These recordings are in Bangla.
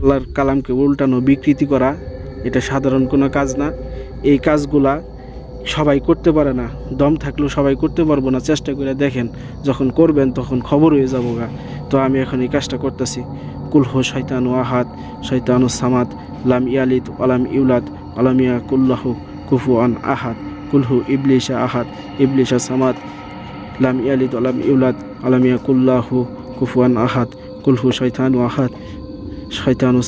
আল্লাহর কালামকে উল্টানো, বিকৃতি করা, এটা সাধারণ কোনো কাজ না। এই কাজগুলা সবাই করতে পারে না। দম থাকলেও সবাই করতে পারব না। চেষ্টা করে দেখেন, যখন করবেন তখন খবর হয়ে যাব গা। তো আমি এখন এই কাজটা করতেছি। কুলহ শৈতানু আহাদ শৈতানু সামাদ, লাম ইয়ালিদ আলাম ইউলাদ আলামিয়া কুল্লাহ কুফু আন আহাদ কুলহু ইবলিশা আহাত ইবলিশা সামাদ, লাম ইয়ালিদ আলাম ইউলাদ আলামিয়া কুল্লাহু কুফুয়ান আহাত কুলহু শৈতানু আহাদ শৈতানু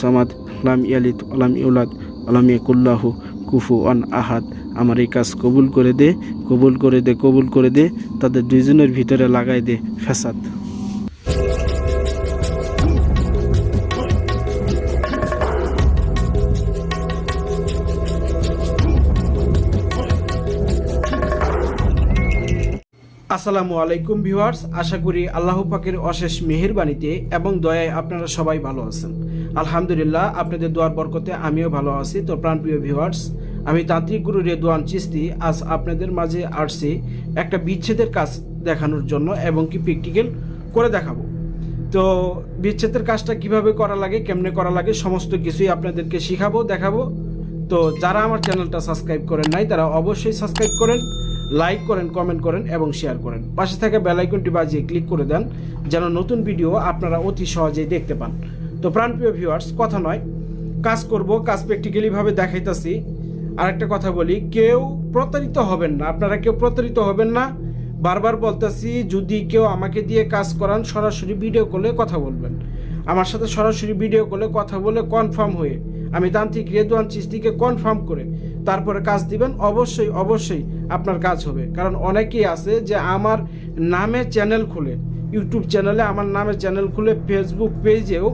সামাদ, লাম ইয়ালিদ আলাম ইউলাদ আলাম আলামিয়া কুল্লাহু কুফুয়ান আহাদ। আমার এই কাজ কবুল করে দে, কবুল করে দে, কবুল করে দে, তাদের দুইজনের ভিতরে লাগাই দে ফ্যাসাদ। আসসালামু আলাইকুম ভিউয়ার্স, আশা করি আল্লাহ পাকের অশেষ মেহেরবানিতে এবং দয়ায় আপনারা সবাই ভালো আছেন। আলহামদুলিল্লাহ, আপনাদের দোয়ার বরকতে আমিও ভালো আছি। তো প্রাণপ্রিয় ভিউয়ার্স আমি তান্ত্রিক গুরু রেদওয়ান চিস্তি আজ আপনাদের মাঝে আসছি একটা বিচ্ছেদের কাজ দেখানোর জন্য এবং কি প্র্যাকটিক্যাল করে দেখাবো। তো বিচ্ছেদের কাজটা কীভাবে করা লাগে, কেমনে করা লাগে, সমস্ত কিছুই আপনাদেরকে শিখাবো, দেখাবো। তো যারা আমার চ্যানেলটা সাবস্ক্রাইব করেন নাই, তারা অবশ্যই সাবস্ক্রাইব করেন লাইক করেন কমেন্ট করেন এবং শেয়ার করেন। পাশে থাকা বেলাইকনটি বাজিয়ে ক্লিক করে দেন, যেন নতুন ভিডিও আপনারা অতি সহজেই দেখতে পান। তো প্রাণপ্রিয় ভিউয়ার্স কথা নয়। কাজ করব, কাজ প্র্যাকটিক্যালিভাবে দেখাইতেছি। আর একটা কথা বলি, কেউ প্রতারিত হবেন না। আপনারা কেউ প্রতারিত হবেন না। বারবার বলতেছি, যদি কেউ আমাকে দিয়ে কাজ করান, সরাসরি ভিডিও কলে কথা বলবেন। আমার সাথে সরাসরি ভিডিও কলে কথা বলে কনফার্ম হয়ে, আমি তান্ত্রিক রেদওয়ান চিস্তিকে কনফার্ম করে, তারপরে কাজ দিবেন, অবশ্যই অবশ্যই আপনার কাজ হবে। কারণ অনেকেই আছে যে আমার নামে চ্যানেল খুলে ইউটিউব চ্যানেলে আমার নামে চ্যানেল খুলে ফেসবুক পেজেও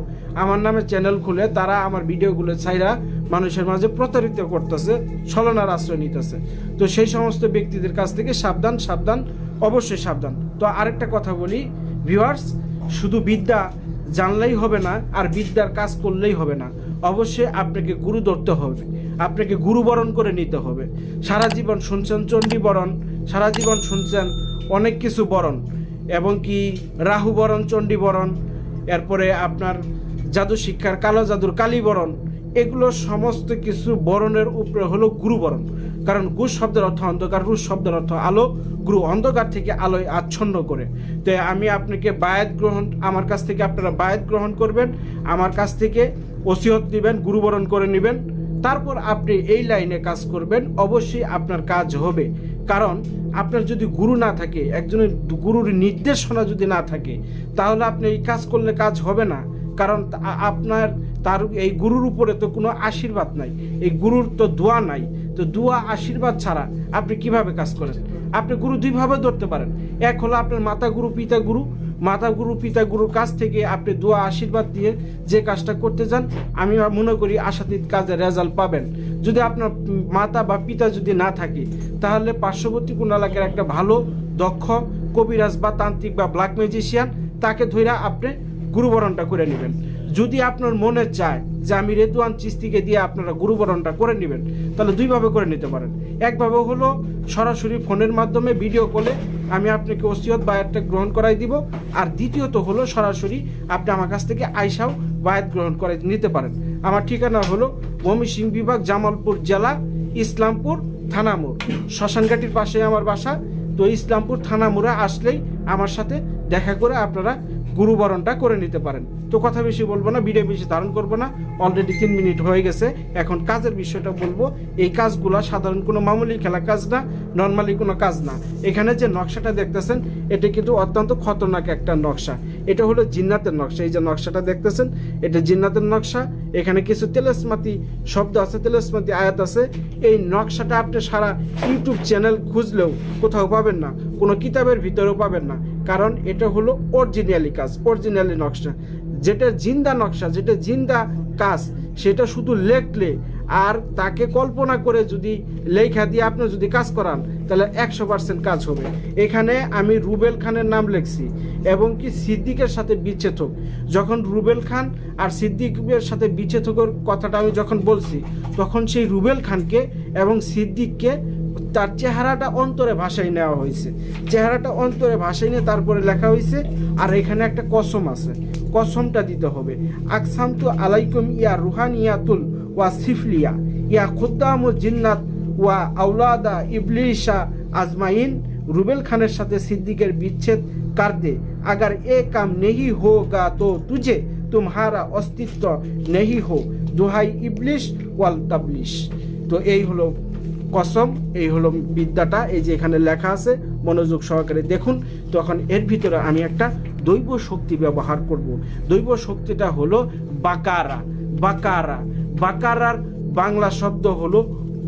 আমার নামে চ্যানেল খুলে তারা আমার ভিডিওগুলো ছাইরা মানুষের মাঝে প্রতারিত করতেছে, ছলনার আশ্রয় নিতেছে। তো সেই সমস্ত ব্যক্তিদের কাছ থেকে সাবধান সাবধান, অবশ্যই সাবধান। তো আরেকটা কথা বলি ভিউয়ার্স শুধু বিদ্যা জানলেই হবে না, আর বিদ্যার কাজ করলেই হবে না। অবশ্যই আপনাকে গুরু ধরতে হবে, আপনাকে গুরু বরণ করে নিতে হবে। সারা জীবন শুনছেন চণ্ডী বরণ, সারা জীবন শুনছেন অনেক কিছু বরণ, এবং কি রাহু বরণ, চণ্ডী বরণ, এরপরে আপনার জাদু শিক্ষার কালো জাদুর কালী বরণ এগুলো সমস্ত কিছু বরণের উপরে হলো গুরু বরণ কারণ গুরু শব্দের অর্থ অন্ধকার রুশ শব্দের অর্থ আলো। গুরু অন্ধকার থেকে আলোয় আচ্ছন্ন করে। তো আমি আপনাকে বায়াত গ্রহণ, আমার কাছ থেকে আপনারা বায়াত গ্রহণ করবেন, আমার কাছ থেকে ওসিহত নেবেন, গুরুবরণ করে নেবেন। তারপর আপনি এই লাইনে কাজ করবেন, অবশ্যই আপনার কাজ হবে। কারণ আপনার যদি গুরু না থাকে, একজনের গুরুর নির্দেশনা যদি না থাকে, তাহলে আপনি এই কাজ করলে কাজ হবে না। কারণ আপনার তার এই গুরুর উপরে তো কোনো আশীর্বাদ নাই, এই গুরুর তো দোয়া নাই। তো দোয়া, আশীর্বাদ ছাড়া আপনি কীভাবে কাজ করেন? আপনি গুরু দুইভাবে ধরতে পারেন। এক হলো আপনার মাতা গুরু, পিতা গুরু। মাতা গুরু, পিতা গুরুর কাছ থেকে আপনি দোয়া, আশীর্বাদ দিয়ে যে কাজটা করতে যান আমি মনে করি আশাতীত কাজের রেজাল্ট পাবেন। যদি আপনার মাতা বা পিতা যদি না থাকে, তাহলে পার্শ্ববর্তী কোন এলাকার একটা ভালো, দক্ষ কবিরাজ বা তান্ত্রিক বা ব্ল্যাক ম্যাজিশিয়ান তাকে ধইরা আপনি গুরুবরণটা করে নেবেন। যদি আপনার মনে চায় যে আমি রেদুয়ান চিস্তিকে দিয়ে আপনারা গুরুবরণটা করে নেবেন, তাহলে দুইভাবে করে নিতে পারেন। একভাবে হলো সরাসরি ফোনের মাধ্যমে ভিডিও কলে আমি আপনাকে ওসিয়ত বায়াতটা গ্রহণ করাই দিব, আর দ্বিতীয়ত হলো সরাসরি আপনি আমার কাছ থেকে আইসাও বায়াত গ্রহণ করে নিতে পারেন। আমার ঠিকানা হলো ময়মনসিংহ বিভাগ, জামালপুর জেলা, ইসলামপুর থানামোড় শ্মশানঘাটির পাশে আমার বাসা, তো ইসলামপুর থানা মোড়ে আসলেই আমার সাথে দেখা করে আপনারা গুরুবরণটা করে নিতে পারেন। তো কথা বেশি বলব না, ভিডিও বেশি ধারণ করব না অলরেডি তিন মিনিট হয়ে গেছে। এখন কাজের বিষয়টা বলব, এই কাজগুলো সাধারণ কোনো মামুলি খেলা কাজ না নর্মালি কোনো কাজ না। এখানে যে নকশাটা দেখতেছেন, এটা কিন্তু অত্যন্ত খতরনাক একটা নকশা। এটা হলো জিন্নাতের নকশা। এই যে নকশাটা দেখতেছেন, এটা জিন্নাতের নকশা। এখানে কিছু তেলেসমাতি শব্দ আছে, তেলেসমাতি আয়াত আছে। এই নকশাটা আপনি সারা ইউটিউব চ্যানেল খুঁজলেও কোথাও পাবেন না, কোনো কিতাবের ভিতরেও পাবেন না। কারণ এটা হলো অরিজিনালি কাজ অরিজিনালি নকশা। যেটা জিন্দা নকশা, যেটা জিন্দা কাজ, সেটা শুধু লেখলে আর তাকে কল্পনা করে যদি লেখা দিয়ে আপনি যদি কাজ করান, তাহলে একশো পার্সেন্ট কাজ হবে। এখানে আমি রুবেল খানের নাম লিখছি এবং কি সিদ্দিকের সাথে বিচ্ছেদ হোক যখন রুবেল খান আর সিদ্দিকের সাথে বিচ্ছেদ হোকের কথাটা আমি যখন বলছি, তখন সেই রুবেল খানকে এবং সিদ্দিককে তার চেহারাটা অন্তরে ভাষায় নেওয়া হয়েছে। চেহারাটা অন্তরে ভাষায় নিয়ে তারপরে লেখা হয়েছে, আর এখানে একটা কসম আছে, কসমটা দিতে হবে। আকসামতু আলাইকুম ইয়া রুহানিয়াতুল ওয়া সিফলিয়া, ইয়া খোদ্দাম জিন্নাত ওয়া আউলাদা ইবলিশা আজমাইন। রুবেল খানের সাথে সিদ্দিকের বিচ্ছেদ কারদে, আগার এ কাম নেহি হো গা তো তুঝে তুমহারা অস্তিত্ব নেহি হো, দোহাই ইবলিশ ওয়াল তাবলিশ। তো এই হলো কসম, এই হলো বিদ্যাটা, এই যে এখানে লেখা আছে, মনোযোগ সহকারে দেখুন। তখন এর ভিতরে আমি একটা দৈব শক্তি ব্যবহার করব। দৈব শক্তিটা হলো বাকারা। বাকারা। বাকারার বাংলা শব্দ হলো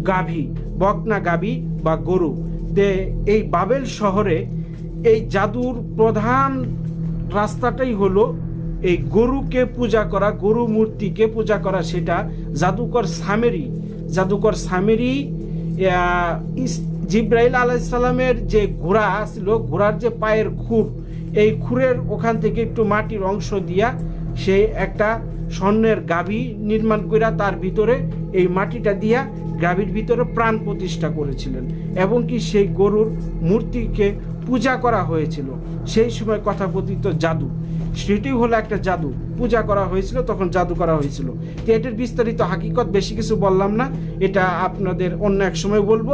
গাভী। বকনা গাভী বা গরু। তে এই বাবেল শহরে এই জাদুর প্রধান রাস্তাটাই হলো এই গরুকে পূজা করা, গরু মূর্তিকে পূজা করা, সেটা জাদুকর সামেরি। জাদুকর সামেরি জিব্রাইল আলাইসাল্লামের যে ঘোড়া ছিল, ঘোড়ার যে পায়ের খুর, এই খুরের ওখান থেকে একটু মাটির অংশ দিয়া সে একটা স্বর্ণের গাভী নির্মাণ কইরা তার ভিতরে এই মাটিটা দিয়া গাভীর ভিতরে প্রাণ প্রতিষ্ঠা করেছিলেন। এবং কি সেই গরুর মূর্তিকে পূজা করা হয়েছিল। সেই সময় কথা কথাপতিত জাদু। সেটি হলো একটা জাদু। পূজা করা হয়েছিল, তখন জাদু করা হয়েছিল। তো এটির বিস্তারিত হাকিকত বেশি কিছু বললাম না, এটা আপনাদের অন্য এক সময় বলব।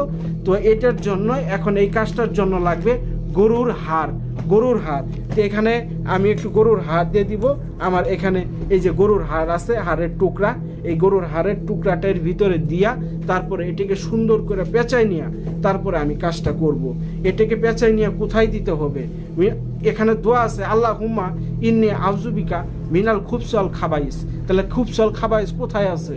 তো এটার জন্য এখন এই কাজটার জন্য লাগবে গরুর হাড় গরুর হাড়। তো এখানে আমি একটু গরুর হাড় দিয়ে দিব। আমার এখানে এই যে গরুর হাড় আছে, হাড়ের টুকরা। এই গরুর হাড়ের টুকরাটার ভিতরে দিয়া তারপরে এটাকে সুন্দর করে পেঁচাই নিয়ে তারপরে আমি কাজটা করব। এটাকে পেঁচাই নিয়ে কোথায় দিতে হবে? এখানে দোয়া আছে আল্লাহ হুম্মা ইন্নি আউজুবিকা মিনাল খুবসল খাবাইস। তাহলে খুবসল খাবাইস কোথায় আছে?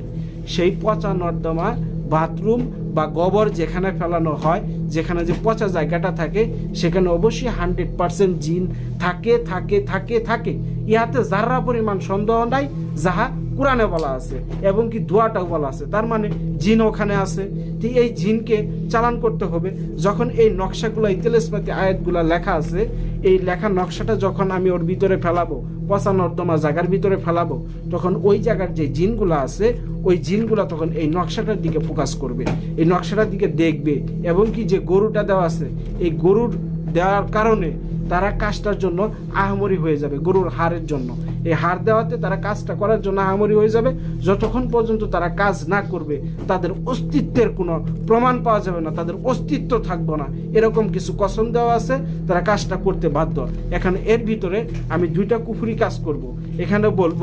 সেই পচা নর্দমা বাথরুম বা গোবর যেখানে ফেলানো হয়, যেখানে যে পচা জায়গাটা থাকে, সেখানে অবশ্যই হান্ড্রেড পার্সেন্ট জিন থাকে থাকে থাকে থাকে। ইহাতে যারা পরিমাণ সন্দেহ নাই, যাহা কোরআনে বলা আছে, এবং কি দোয়াটাও বলা আছে। তার মানে জিন ওখানে আছে। তো এই জিনকে চালান করতে হবে। যখন এই নকশাগুলো, এই তেলেসমাতি আয়াতগুলো লেখা আছে, এই লেখা নকশাটা যখন আমি ওর ভিতরে ফেলাবো পচা নর্দমা জায়গার ভিতরে ফেলাবো, তখন ওই জায়গার যে জিনগুলো আছে, ওই জিনগুলো তখন এই নকশাটার দিকে ফোকাস করবে। এই নকশাটার দিকে দেখবে, এবং কি যে গরুটা দেওয়া আছে, এই গরুর দেওয়ার কারণে তারা কাজটার জন্য আহামরি হয়ে যাবে, গরুর হাড়ের জন্য। এই হাড় দেওয়াতে তারা কাজটা করার জন্য আহামরি হয়ে যাবে। যতক্ষণ পর্যন্ত তারা কাজ না করবে, তাদের অস্তিত্বের কোনো প্রমাণ পাওয়া যাবে না, তাদের অস্তিত্ব থাকবে না। এরকম কিছু কসম দেওয়া আছে, তারা কাজটা করতে বাধ্য। এখানে এর ভিতরে আমি দুইটা কুফুরি কাজ করব। এখানে বলব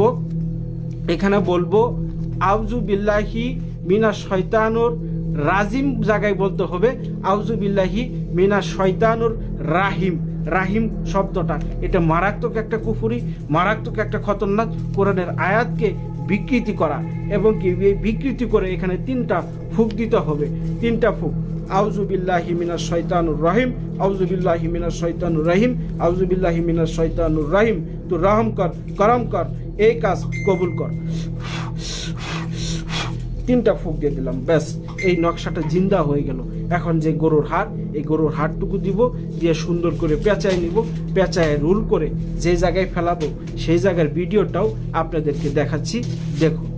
এখানে বলব আউজু বিল্লাহি মিনা শয়তানুর রাজিম জায়গায় বলতে হবে আউজু বিল্লাহি মিনা শয়তানুর রাহিম। রাহিম শব্দটা। এটা মারাত্মক একটা কুফুরি, মারাত্মক একটা খতরনাক কোরআনের আয়াতকে বিকৃতি করা এবং কি বিকৃতি করে এখানে তিনটা ফুক দিতে হবে। তিনটা ফুক। আউজু বিল্লাহি মিনাশ শয়তানুর রহিম আউজু বিল্লাহি মিনাশ শয়তানুর রহিম আউজু বিল্লাহি মিনাশ শয়তানুর রহিম। তো রহম কর, করম কর, এই কাজ কবুল কর। তিনটা ফুক দিয়ে দিলাম, ব্যাস, এই নকশাটা জিন্দা হয়ে গেল। এখন যে গরুর হাড়, এই গরুর হাড়টুকু দিব, দিয়ে সুন্দর করে পেঁচায় নিব, পেঁচায় রুল করে যে জায়গায় ফেলাবো, সেই জায়গার ভিডিওটাও আপনাদেরকে দেখাচ্ছি। দেখুন।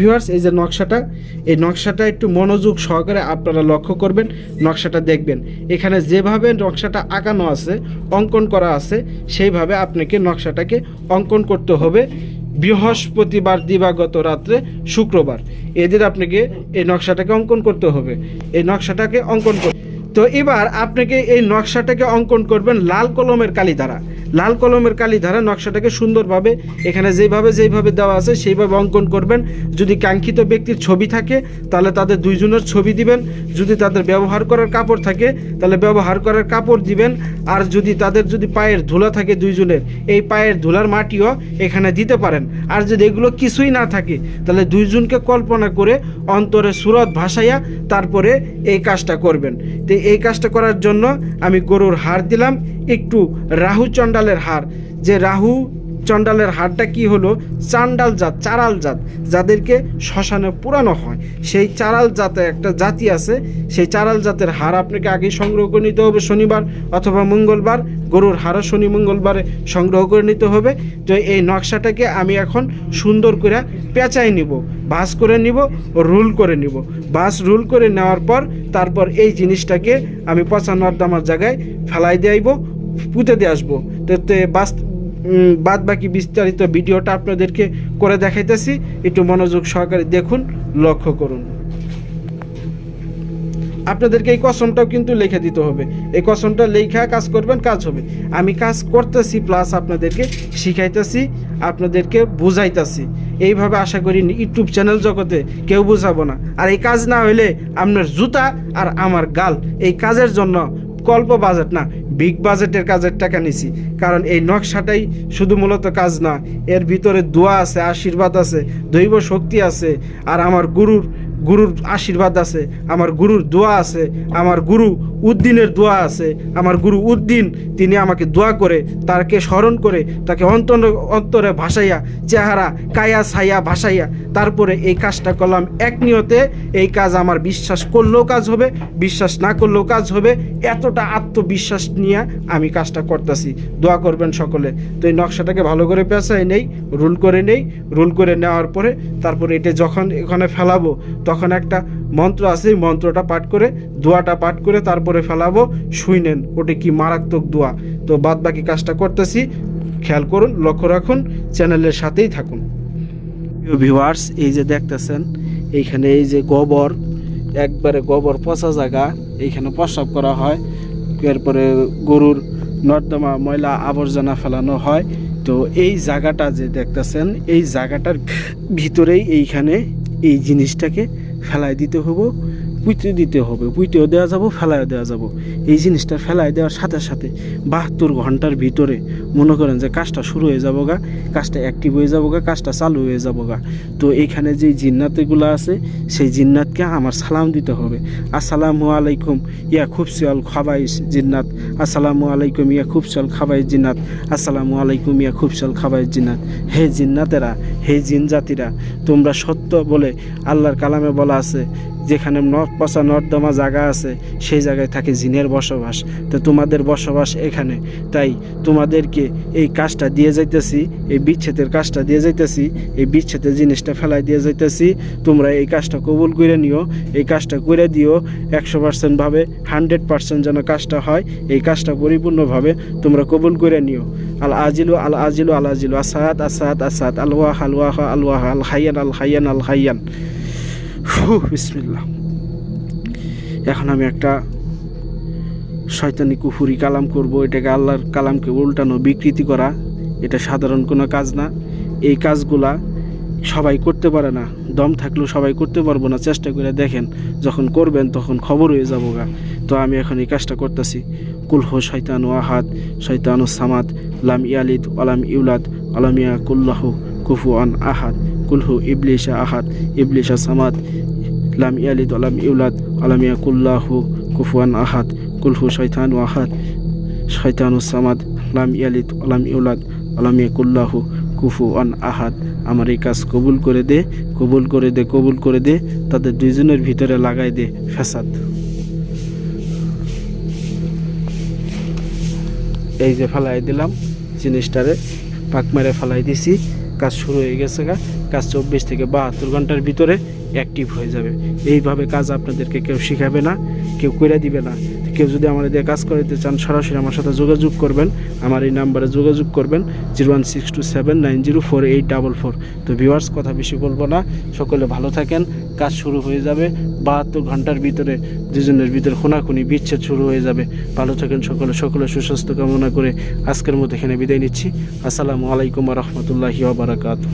ভিউয়ার্স এই যে নকশাটা, এই নকশাটা একটু মনোযোগ সহকারে আপনারা লক্ষ্য করবেন, নকশাটা দেখবেন। এখানে যেভাবে নকশাটা আঁকানো আছে, অঙ্কন করা আছে, সেইভাবে আপনাকে নকশাটাকে অঙ্কন করতে হবে। বৃহস্পতিবার দিবাগত রাত্রে শুক্রবার। এদের আপনাকে এই নকশাটাকে অঙ্কন করতে হবে। এই নকশাটাকে অঙ্কন করতে তো এবার আপনাকে এই নকশাটাকে অঙ্কন করবেন লাল কলমের কালি দ্বারা লাল কলমের কালি দ্বারা নকশাটাকে সুন্দরভাবে এখানে যেভাবে যেভাবে দেওয়া আছে সেইভাবে অঙ্কন করবেন। যদি কাঙ্ক্ষিত ব্যক্তির ছবি থাকে, তাহলে তাদের দুইজনের ছবি দিবেন। যদি তাদের ব্যবহার করার কাপড় থাকে, তাহলে ব্যবহার করার কাপড় দিবেন। আর যদি তাদের যদি পায়ের ধুলা থাকে দুইজনের, এই পায়ের ধুলার মাটিও এখানে দিতে পারেন। আর যদি এগুলো কিছুই না থাকে, তাহলে দুইজনকে কল্পনা করে অন্তরে সুরত ভাসাইয়া তারপরে এই কাজটা করবেন। তো এই কাজটা করার জন্য আমি গরুর হাড় দিলাম একটু রাহু চণ্ডালের হার। যে রাহু চণ্ডালের হাড়টা কি হলো? চান্ডাল জাত, চারাল জাত, যাদেরকে শ্মশানে পুরানো হয়। সেই চারাল জাতে একটা জাতি আছে। সেই চারাল জাতের হাড় আপনাকে আগে সংগ্রহ করে নিতে হবে শনিবার অথবা মঙ্গলবার। গরুর হাড়ও শনি মঙ্গলবারে সংগ্রহ করে নিতে হবে। তো এই নকশাটাকে আমি এখন সুন্দর করে পেঁচাই নিব, বাস করে নিব, রুল করে নিব। বাস, রুল করে নেওয়ার পর তারপর এই জিনিসটাকে আমি পচা নর্দামার জায়গায় ফেলাই আইব। পুঁতে দিয়ে আসব। তো বাস বাদ বাকি বিস্তারিত ভিডিওটা আপনাদেরকে করে দেখাইতেছি। একটু মনোযোগ সহকারে দেখুন, লক্ষ্য করুন। আপনাদেরকে এই কসমটাও কিন্তু লিখে দিতে হবে। এই কসমটা লেখা কাজ করবেন, কাজ হবে। আমি কাজ করতেছি প্লাস আপনাদেরকে শিখাইতেছি, আপনাদেরকে বুঝাইতেছি। এইভাবে আশা করি ইউটিউব চ্যানেল জগতে কেউ বুঝাবো না। আর এই কাজ না হইলে আপনার জুতা আর আমার গাল, এই কাজের জন্য কল্প বাজেট না। বিগ বাজেটের কাজের টাকা নিছি। কারণ এই নকশাটাই শুধু মূলত কাজ না, এর ভিতরে দোয়া আছে, আশীর্বাদ আছে, দৈব শক্তি আছে, আর আমার গুরুর গুরুর আশীর্বাদ আছে, আমার গুরুর দোয়া আছে, আমার গুরু উদ্দিনের দোয়া আছে, আমার গুরু উদ্দিন, তিনি আমাকে দোয়া করে তাকে স্মরণ করে, তাকে অন্তর, অন্তরে ভাসাইয়া, চেহারা, কায়া ছাইয়া ভাসাইয়া, তারপরে এই কাজটা করলাম। এক নিয়তে এই কাজ আমার বিশ্বাস করলেও কাজ হবে, বিশ্বাস না করলেও কাজ হবে, এতটা আত্মবিশ্বাস নিয়ে আমি কাজটা করতেছি। দোয়া করবেন সকলে। তো এই নকশাটাকে ভালো করে পেঁচাই নেই, রুল করে নেই, রুল করে নেওয়ার পরে তারপরে এটা যখন এখানে ফেলাবো, তখন একটা মন্ত্র আছে, এই মন্ত্রটা পাঠ করে, দোয়াটা পাঠ করে তারপরে ফেলাবো, শুইনেন, ওটা কি মারাত্মক দোয়া। তো বাদ বাকি কাজটা করতেছি, খেয়াল করুন, লক্ষ্য রাখুন, চ্যানেলের সাথেই থাকুন। ভিউয়ার্স এই যে দেখতেছেন, এইখানে এই যে গোবর, একবারে গোবর পচা জায়গা, এইখানে প্রস্রাব করা হয়, এরপরে গরুর নর্দমা, ময়লা, আবর্জনা ফেলানো হয়। তো এই জায়গাটা যে দেখতেছেন, এই জায়গাটার ভিতরেই এইখানে এই জিনিসটাকে ফেলাই দিতে হব পুঁতে দিতে হবে। পুঁতেও দেওয়া যাব, ফেলাইও দেওয়া যাব। এই জিনিসটা ফেলাই দেওয়ার সাথে সাথে বাহাত্তর ঘণ্টার ভিতরে মনে করেন যে কাজটা শুরু হয়ে যাব গা কাজটা অ্যাক্টিভ হয়ে যাব গা কাজটা চালু হয়ে যাব গা তো এইখানে যে জিন্নাতগুলো আছে, সেই জিন্নাতকে আমার সালাম দিতে হবে। আসসালামু আলাইকুম, ইয়া খুব সিয়াল খাবাইস জিন্নাত। আসসালামু আলাইকুম, ইয়া খুব সিয়াল খাবাইস জিন্নাত। আসসালামু আলাইকুম, ইয়া খুব সিয়াল খাবাইস জিন্নাত। হে জিন্নাতেরা হে জিন জাতিরা, তোমরা সত্য বলে আল্লাহর কালামে বলা আছে, যেখানে নর্থ পচা নর্দমা জায়গা আছে, সেই জায়গায় থাকে জিনের বসবাস। তো তোমাদের বসবাস এখানে। তাই তোমাদেরকে এই কাজটা দিয়ে যাইতেছি, এই বিচ্ছেদের কাজটা দিয়ে যাইতেছি, এই বিচ্ছেদের জিনিসটা ফেলাই দিয়ে যাইতেছি। তোমরা এই কাজটা কবুল করে নিও। এই কাজটা করে দিও, একশো পার্সেন্টভাবে হান্ড্রেড পার্সেন্ট যেন কাজটা হয়, এই কাজটা পরিপূর্ণভাবে তোমরা কবুল করে নিও। আল আজিলু আল আজিলু আল আজিলু আসাদ আসাদ আসাদ আলওয়াহ আলওয়াহ আলওয়াহ আল হাইয়ান আল হাইয়ান আল হাইয়ান হু বিসমিল্লাহ এখন আমি একটা শয়তানি কুফুরি কালাম করব। এটাকে আল্লাহর কালামকে উল্টানো, বিকৃতি করা, এটা সাধারণ কোনো কাজ না। এই কাজগুলা সবাই করতে পারে না। দম থাকলেও সবাই করতে পারব না। চেষ্টা করে দেখেন, যখন করবেন তখন খবর হয়ে যাব গা। তো আমি এখন এই কাজটা করতেছি। কুলহ শৈতানু আহাদ শৈতানু সামাদ, লাম ইয়ালিদ আলাম ইউলাদ, আলামিয়া কুল্লাহ কুফু আন আহাদ কুলহু ইবলিশা আহাদ, ইবলিশা সামাদ, লাম ইয়ালিদ আলাম ইউলাদ, আলামিয়া কুল্লাহু কুফুয়ান আহাদ কুলহু শৈতানু আহাদ শৈতানু সামাদ, লাম ইয়ালিদ আলাম ইউলাদ, আলামিয়া কুল্লাহু কুফুয়ান আহাদ। আমার এই কাজ কবুল করে দে, কবুল করে দে, কবুল করে দে, তাদের দুইজনের ভিতরে লাগাই দে ফ্যাসাদ। এই যে ফেলাই দিলাম, জিনিসটারে পাক মেরে ফেলাই দিছি। কাজ শুরু হয়ে গেছে গা। কাজ চব্বিশ থেকে বাহাত্তর ঘণ্টার ভিতরে অ্যাক্টিভ হয়ে যাবে। এইভাবে কাজ আপনাদেরকে কেউ শিখাবে না, কেউ করে দিবে না। কেউ যদি আমার দিয়ে কাজ করাতে চান, সরাসরি আমার সাথে যোগাযোগ করবেন। আমার এই নাম্বারে যোগাযোগ করবেন, zero one six two seven nine zero four eight double four. তো ভিউয়ার্স, কথা বেশি বলব না। সকলে ভালো থাকেন, কাজ শুরু হয়ে যাবে। বাহাত্তর ঘণ্টার ভিতরে, দুজনের ভিতরে খুনাখুনি, বিচ্ছেদ শুরু হয়ে যাবে। ভালো থাকেন সকলে সকলে সুস্বাস্থ্য কামনা করে আজকের মতো এখানে বিদায় নিচ্ছি। আসসালামু আলাইকুম রহমতুল্লাহি বারাকাতু